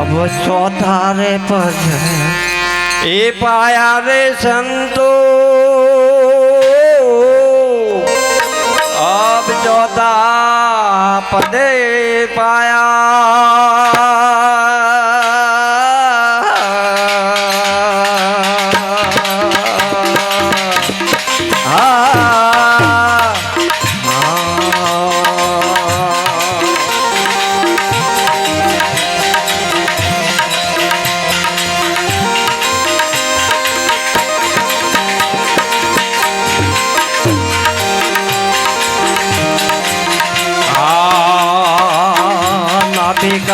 અબસો તારે પદ એ પાયા રે સંતો. અબ ચોથા પદે પાયા.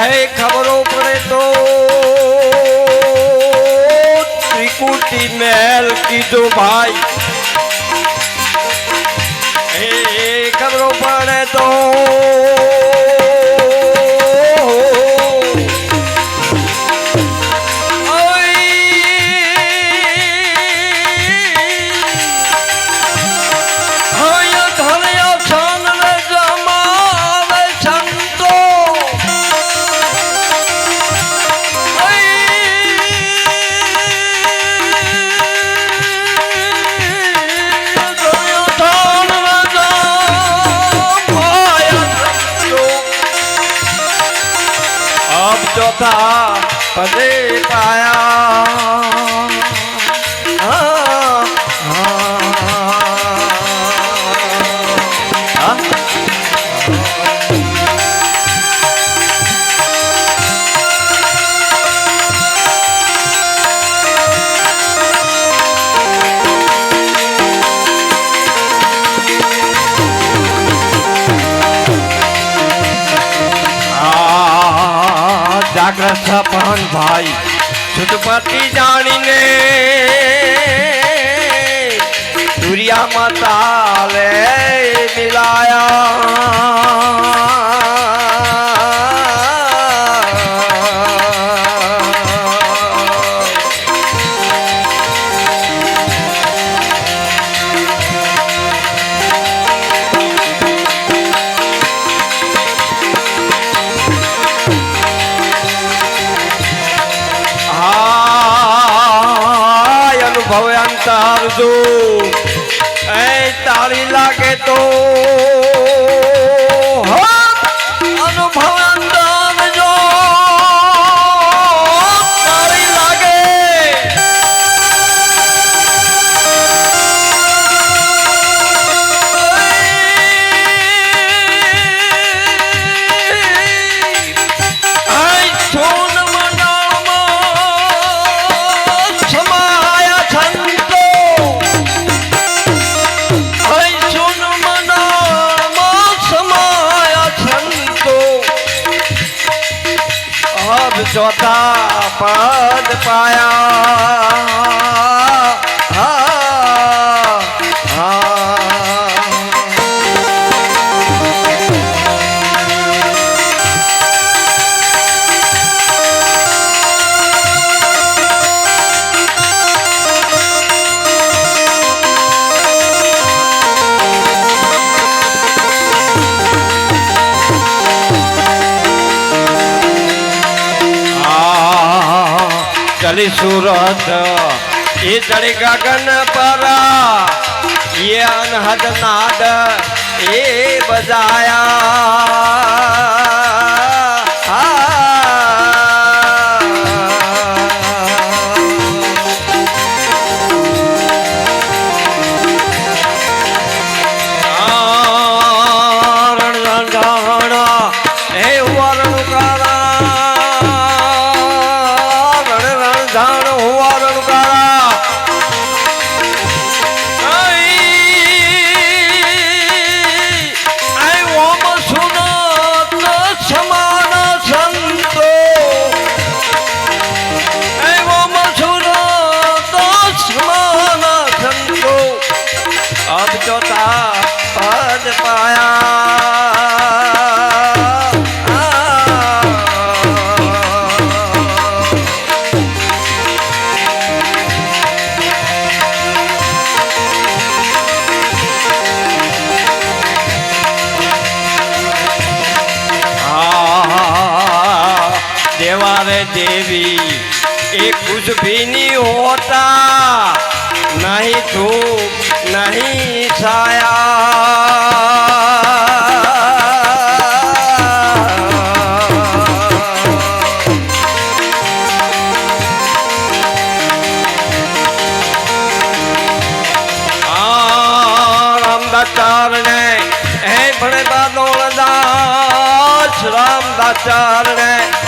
હે ખબરો પડે તો ત્રિકુટી મહેલ કીધો ભાઈ. હે ખબરો પડે તો अब चौथा पदे पाया જાગ્રત પણ ભાઈ. સુતપતિ જાણીને સૂર્યા માતા લે મિલાયા. તો અબ જોતા પદ પાયા ચલી સુરત. એ ચડી ગગન પર. એ અનહદ નાદ. એ બજાયા ganar. એવા રે દેવી એ ખુશ ભી ની હોતા નહીં ધૂપ નહીં છાયા રામદાચારણે